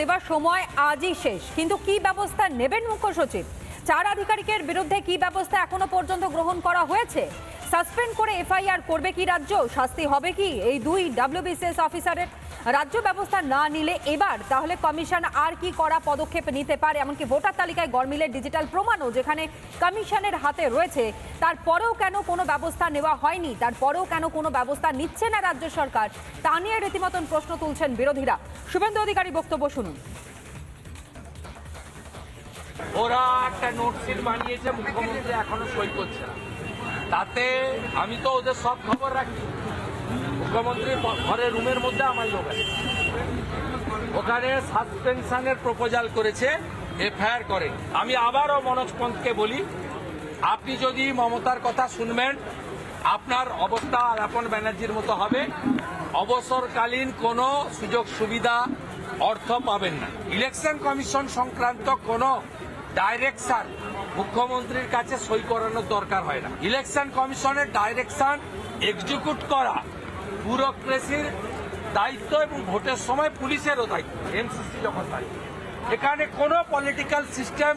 দেওয়ার সময় আজই শেষ। কিন্তু কি ব্যবস্থা নেবেন মুখ্য সচিব? চার আধিকারিকের বিরুদ্ধে কি ব্যবস্থা এখনও পর্যন্ত গ্রহণ করা হয়েছে? সাসপেন্ড করে এফআইআর করবে কি রাজ্য? শাস্তি হবে কি? এই দুই ডাব্লিউবিসিএস অফিসারের রাজ্য ব্যবস্থা না নিলে এবার, তাহলে কমিশন আর কি করা পদক্ষেপ নিতে পারে? এমনকি ভোটার তালিকায় গরমিলের ডিজিটাল প্রমাণও যেখানে কমিশনের হাতে রয়েছে। তারপরেও কেন কোনো ব্যবস্থা নেওয়া হয়নি? তারপরেও কেন কোনো ব্যবস্থা নিচ্ছে না রাজ্য সরকার? তা নিয়ে রীতিমতন প্রশ্ন তুলছেন বিরোধীরা। শুভেন্দু অধিকারী বক্তব্য শুনুন। ওরা একটা নোটশিট বানিয়েছে, মুখ্যমন্ত্রী এখনও সই করছে তাতে আমি তো ওদের সব খবর রাখি। মুখ্যমন্ত্রীর ঘরের রুমের মধ্যে আমার লোক আছে ওখানে সাসপেনশনের প্রপোজাল করেছে, এফআইআর করে। আমি আবারও মনোজ পন্তকে বলি, আপনি যদি মমতার কথা শুনবেন, আপনার অবস্থা আলাপন ব্যানার্জির মতো হবে। অবসরকালীন কোনো সুযোগ সুবিধা অর্থ পাবেন না। ইলেকশন কমিশন সংক্রান্ত কোনো ডাইরেকশন মুখ্যমন্ত্রীর কাছে সই করানোর দরকার হয় না। ইলেকশন কমিশনের ডাইরেকশন এক্সিকিউট করা ব্যুরোক্রেসির দায়িত্ব এবং ভোটের সময় পুলিশেরও দায়িত্ব এমসিসি যখন দায়িত্ব। এখানে কোনো পলিটিক্যাল সিস্টেম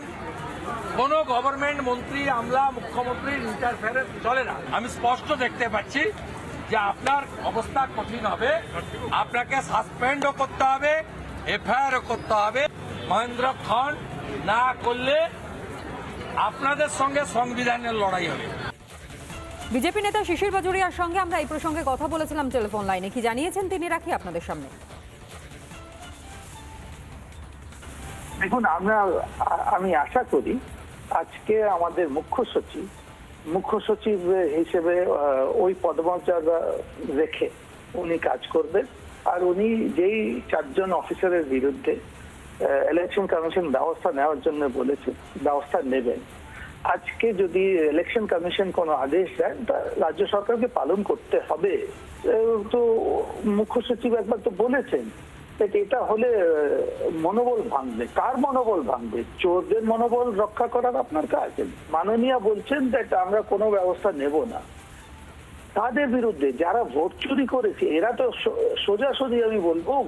কোনো গভর্নমেন্ট মন্ত্রী, আমলা, মুখ্যমন্ত্রীর ইন্টারফেয়ারেন্স চলে না। আমি স্পষ্ট দেখতে পাচ্ছি যে আপনার অবস্থা কঠিন হবে, আপনাকে সাসপেন্ডও করতে হবে এফআইআরও করতে হবে। মহেন্দ্র খান না করলে আপনাদের সঙ্গে সংবিধানের লড়াই হবে। বিজেপি নেতা শিশির বাজুরিয়ার সঙ্গে আমরা এই প্রসঙ্গে কথা বলেছিলাম টেলিফোন লাইনে। কি জানিয়েছেন তিনি? রাখি আপনাদের সামনে। দেখুন, আমরা, আমি আশা করি আজকে আমাদের মুখ্য সচিব মুখ্য সচিব হিসেবে ওই পদমর্যাদা রেখে উনি কাজ করবেন। আর উনি যেই চারজন অফিসারের বিরুদ্ধে ইলেকশন কমিশন ব্যবস্থা নেওয়ার জন্য বলেছে, ব্যবস্থা নেবেন। আজকে যদি ইলেকশন কমিশন কোনো আদেশ দেন, তা রাজ্য সরকারকে পালন করতে হবে। তো মুখ্য সচিব একবার তো বলেছেন এটা- হলে মনোবল ভাঙবে। কার মনোবল ভাঙবে? চোরদের মনোবল রক্ষা করার আপনার কাজ? মাননীয়া বলছেন যে আমরা কোনো ব্যবস্থা নেব না। তাদের বিরুদ্ধে যারা ভোট চুরি করেছে, এরা তো সোজাসুজি আমি বলব